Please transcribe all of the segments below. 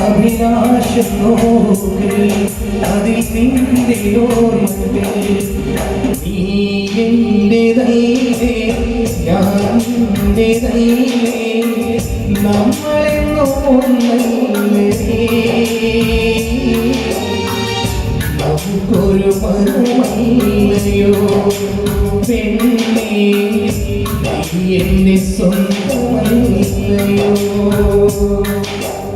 അഭിലാഷങ്ങൾ അതിൽ നിന്റെ ഓർമ്മകൾ. നീ എന്റേതല്ലേ ഞാൻ എന്റേതല്ലേ നമ്മളെന്നോ ഒന്നല്ലേ നമുക്കൊരു മനമല്ലയോ പെണ്ണേ നീ എന്റെ സ്വന്തമല്ലയോ you.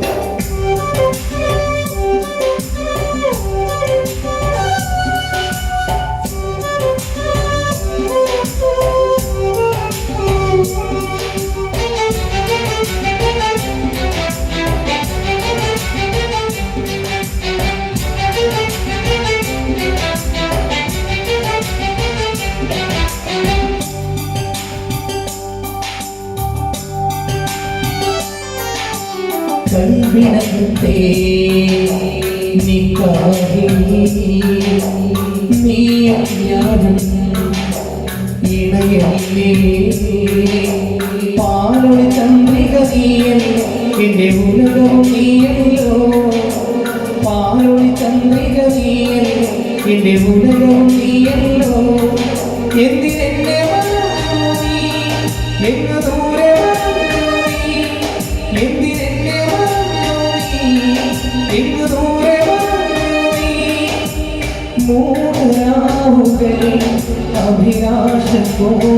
നിക്കാഹി നീ ഞാനും ഇണയല്ലേ. എന്തിനെന്നെ മറന്നു മൂന്നാവുകൾ അഭിലാഷപ്പോകൾ